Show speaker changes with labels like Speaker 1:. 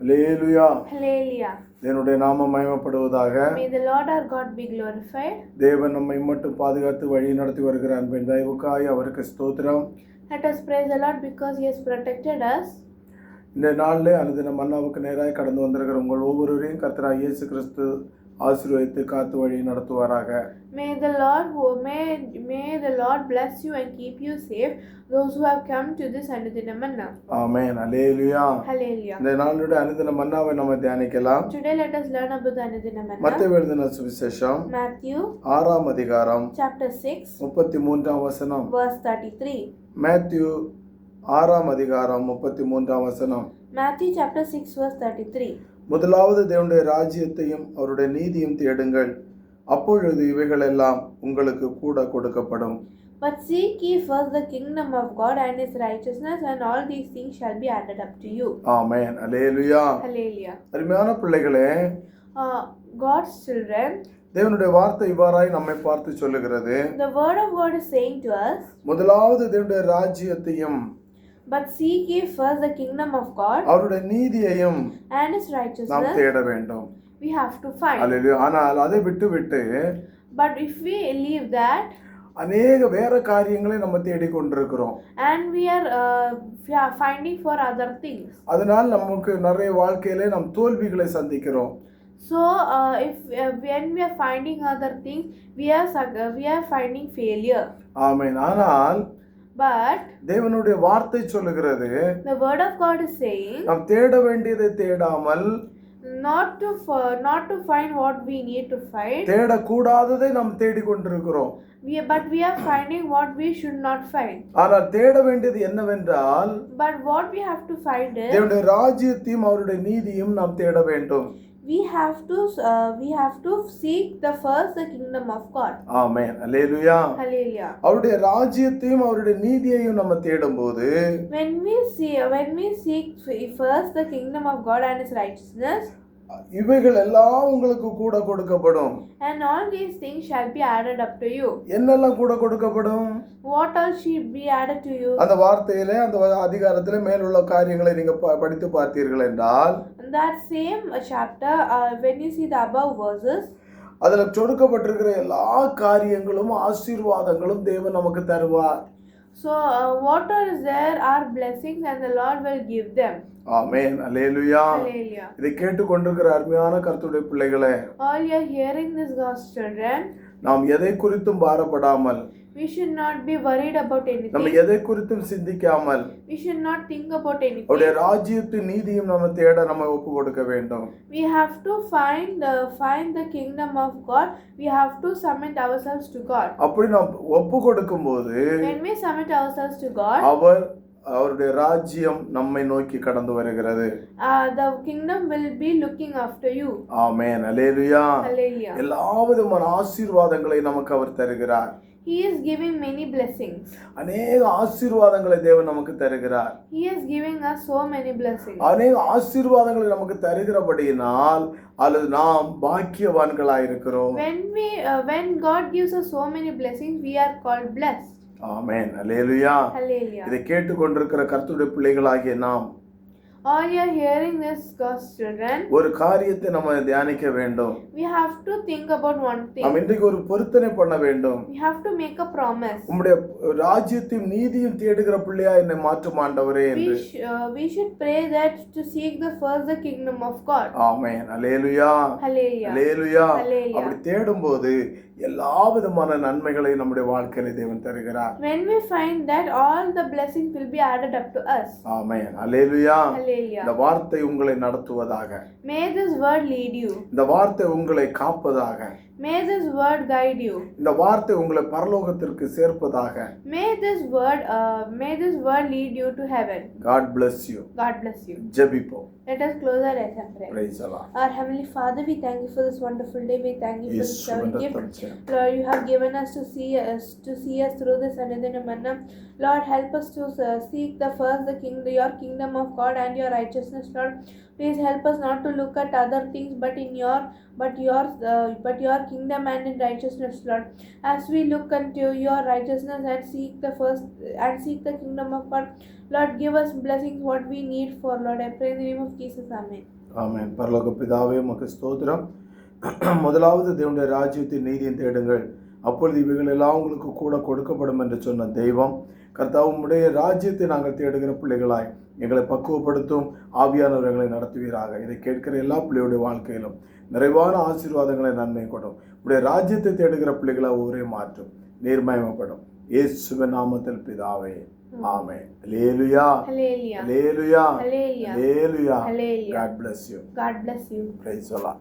Speaker 1: லேலுயா
Speaker 2: Hallelujah.
Speaker 1: என்னுடைய நாமம் மயமப்படுவதாக
Speaker 2: May the Lord our God be glorified.
Speaker 1: தேவன் நம்மை மட்டும் பாதுகாத்து வழி நடத்தி வருகிற அன்பின் தயவுக்காய் அவருக்கு ஸ்தோத்திரம்
Speaker 2: Let us praise the Lord because He has protected us.
Speaker 1: இந்த நாளில் அனுதின மன்னாவுக்கு நேராக கடந்து வந்திருக்கிற உங்கள் ஒவ்வொருவரையும் கர்த்தராய் இயேசு கிறிஸ்து ஆசீர்வதித்து காத்து வழி நடத்துவாராக
Speaker 2: May the Lord who may may the Lord bless you and keep you safe. Those who have come to this Anudina Manna.
Speaker 1: Amen hallelujah
Speaker 2: Hallelujah.
Speaker 1: இந்த நாளுடைய அனுதின மன்னாவை நம்ம தியானிக்கலாம்
Speaker 2: Today let us learn about the Anudina Manna.
Speaker 1: மத்திய எழுதின சுவிசேஷம்
Speaker 2: Matthew
Speaker 1: ஆறாம் அதிகாரம்
Speaker 2: chapter 6
Speaker 1: முப்பத்தி மூன்றாம் வசனம்
Speaker 2: verse 33.
Speaker 1: மேத்யூ ஆறாம் அதிகாரம் முப்பத்தி மூன்றாம் வசனம்
Speaker 2: Matthew chapter 6 verse 33.
Speaker 1: முதலாவது தேவனுடைய ராஜ்யத்தையும் அவருடைய நீதியும் தேடுங்கள் அப்பொழுது இவைகளெல்லாம் உங்களுக்கு கூட கொடுக்கப்படும்
Speaker 2: But seek ye first the kingdom of God and his righteousness, and all these things shall be added up to you.
Speaker 1: ஆமென் அலேலுயா
Speaker 2: Hallelujah.
Speaker 1: அருமையான பிள்ளைகளே
Speaker 2: Uh, God's children,
Speaker 1: தேவனுடைய வார்த்தை இவ்வாறாய் நம்மை பார்த்து சொல்லுகிறது
Speaker 2: the word of God is saying to us,
Speaker 1: முதலாவது தேவனுடைய ராஜ்யத்தையும்
Speaker 2: But seek ye first the kingdom of God
Speaker 1: அவருடைய நீதியையும்
Speaker 2: and his
Speaker 1: நாம்
Speaker 2: righteousness,
Speaker 1: தேட வேண்டும்
Speaker 2: we have to find.
Speaker 1: அல்லேலூயா ஆனால் அதை விட்டு விட்டு
Speaker 2: But if we leave that
Speaker 1: அநேக வேற காரியங்களை நம்ம தேடிக்கொண்டிருக்கிறோம்
Speaker 2: and we are, uh, we are finding for other things,
Speaker 1: அதனால் நமக்கு நிறைய வாழ்க்கையிலே நாம் தோல்விகளை சந்திக்கிறோம்
Speaker 2: so uh, if uh, when we are finding other things, we are sug- uh, we are finding failure.
Speaker 1: ஆமென் ஆனால்
Speaker 2: But
Speaker 1: தேவனுடைய வார்த்தை சொல்லுகிறது
Speaker 2: the word of God is saying
Speaker 1: நாம் தேட வேண்டியதை தேடாமல்
Speaker 2: not to f- not to find what we need to find,
Speaker 1: தேடக்கூடாததை நாம் தேடிக்கொண்டிருக்கிறோம்
Speaker 2: we but we are finding what we should not find.
Speaker 1: ஆனால் தேட வேண்டியது என்னவென்றால்
Speaker 2: But what we have to find is
Speaker 1: தேவனுடைய ராஜ்யத்தையும் அவருடைய நீதியும் நாம் தேட வேண்டும்
Speaker 2: we have to uh, we have to seek the first the kingdom of God.
Speaker 1: Amen hallelujah
Speaker 2: Hallelujah.
Speaker 1: அவருடைய ராஜ்யத்தையும் அவருடைய நீதியையும் நம்ம தேடும்போது
Speaker 2: When we see when we seek first the kingdom of God and His righteousness,
Speaker 1: இவைகள் எல்லாம் உங்களுக்கு கூட கொடுக்கப்படும்
Speaker 2: and all these things shall be added up to you.
Speaker 1: என்னெல்லாம் கூட கொடுக்கப்படும்
Speaker 2: What else shall be added to you?
Speaker 1: அந்த வார்த்தையிலே அந்த அதிகாரத்திலே மேலுள்ள காரியங்களை நீங்க படித்து பார்த்தீர்கள் என்றால்
Speaker 2: that same chapter, uh, when you see the above verses,
Speaker 1: அதுல சொடுக்கப்பட்டிருக்கிற எல்லா காரியங்களும் ஆசீர்வாதங்களும் தேவன் நமக்கு தருவார்
Speaker 2: So, uh, whatever is there are blessings, and the Lord will give them.
Speaker 1: Amen hallelujah
Speaker 2: Hallelujah.
Speaker 1: இதை கேட்டுக்கொண்டிருக்கிற அருமையான கர்த்தருடைய பிள்ளைகளே
Speaker 2: All you are hearing this, God's children,
Speaker 1: நாம் எதை குறித்தும் பாரப்படாமல்
Speaker 2: we should not be worried about
Speaker 1: நம்ம
Speaker 2: anything.
Speaker 1: எதை குறித்தும் சிந்திக்காமல்
Speaker 2: We should not think about anything.
Speaker 1: அவருடைய ராஜ்யத்தின் நீதியும் நம்ம தேட நம்ம ஒப்பு கொடுக்க வேண்டும்
Speaker 2: We have to find the find the kingdom of God. We have to submit ourselves to God.
Speaker 1: அப்படி நாம் ஒப்பு கொடுக்கும்போது
Speaker 2: When we submit ourselves to God,
Speaker 1: அவர் அவருடைய ராஜ்யம் நம்மை நோக்கி கடந்து வருகிறது
Speaker 2: uh, the kingdom will be looking after you.
Speaker 1: Amen hallelujah
Speaker 2: Hallelujah.
Speaker 1: எல்லா விதமான ஆசீர்வாதங்களை நமக்கு அவர் தருகிறார்
Speaker 2: He is giving many blessings.
Speaker 1: அநேக ஆசீர்வாதங்களை தேவன் நமக்கு தருகிறார்
Speaker 2: He is giving us so many blessings.
Speaker 1: அநேக ஆசீர்வாதங்களை நமக்கு தருகிறபடியினால் அல்லது நாம் பாக்கியவான்களாய் இருக்கிறோம்
Speaker 2: When we uh, when God gives us so many blessings, we are called blessed.
Speaker 1: Amen
Speaker 2: Hallelujah.
Speaker 1: இதை கேட்டுக்கொண்டிருக்கிற கர்த்தருடைய பிள்ளைகளாகிய நாம்
Speaker 2: All you are hearing this, God's children,
Speaker 1: ஒரு காரியத்தை நம்ம தியானிக்க வேண்டும்
Speaker 2: we have to think about one thing.
Speaker 1: நாம் இன்றைக்கு ஒரு பொருத்தனை பண்ண வேண்டும்
Speaker 2: We have to make a promise.
Speaker 1: உம்முடைய ராஜ்யத்தையும் நீதியும் தேடுகிற பிள்ளையா என்னை மாற்றும் ஆண்டவரே என்று
Speaker 2: We, uh, we should pray that to seek the first the kingdom of God.
Speaker 1: Amen
Speaker 2: Hallelujah.
Speaker 1: அல்லேலுயா
Speaker 2: Hallelujah.
Speaker 1: அப்படி தேடும்போது எல்லா விதமான நன்மைகளை நம்முடைய வாழ்க்கையில தேவன் தருகிறார்
Speaker 2: When we find that all the blessings will be added up to us.
Speaker 1: ஆமென் அல்லேலுயா
Speaker 2: Hallelujah.
Speaker 1: இந்த வார்த்தை உங்களை நடத்துவதாக.
Speaker 2: May this word lead you.
Speaker 1: இந்த வார்த்தை உங்களை காப்பதாக.
Speaker 2: May this word guide you.
Speaker 1: இந்த வார்த்தை உங்களை பரலோகத்திற்கு சேர்ப்பதாக
Speaker 2: May this word uh, may this word lead you to heaven.
Speaker 1: God bless you
Speaker 2: God bless you.
Speaker 1: ஜெபிப்போம்
Speaker 2: Let us close our eyes and pray.
Speaker 1: Praise the Lord.
Speaker 2: Our Heavenly Father, we thank you for this wonderful day. We thank you for this
Speaker 1: இயேசுவின்
Speaker 2: seven gift.
Speaker 1: ரத்தம் சிந்தம்.
Speaker 2: Lord, you have given us to see us to see us through this another manna. Lord, help us to uh, seek the first the kingdom, your kingdom of God and your righteousness, Lord. Please help us not to look at other things, but in your, but your, uh, but your kingdom and in righteousness, Lord. As we look unto your righteousness and seek the first and seek the kingdom of God, Lord, give us blessings what we need for, Lord. I pray in the name of Jesus, Amen.
Speaker 1: ஆமென் பரலோக பிதாவே உமக்கு ஸ்தோத்திரம் முதலாவது தேவனுடைய ராஜ்யத்தின் நீதியை தேடுங்கள் அப்பொழுது இவைகள் எல்லாம் உங்களுக்கு கூட கொடுக்கப்படும் என்று சொன்ன தெய்வம் கர்த்தா உம்முடைய ராஜ்யத்தை நாங்கள் தேடுகிற பிள்ளைகளாய் எங்களை பக்குவப்படுத்தும் ஆவியானவர்களை நடத்துவீராக இதை கேட்கிற எல்லா பிள்ளையுடைய வாழ்க்கையிலும் நிறைவான ஆசீர்வாதங்களை நன்மை கொடும் உடைய ராஜ்யத்தை தேடுகிற பிள்ளைகளை ஒரே மாற்றும் நீர்மயமப்படும் இயேசுவின் நாமத்தில் பிதாவே ஆமே லேலுயா. லேலுயா. லேலுயா. God bless you.
Speaker 2: God bless you.
Speaker 1: Praise the Lord.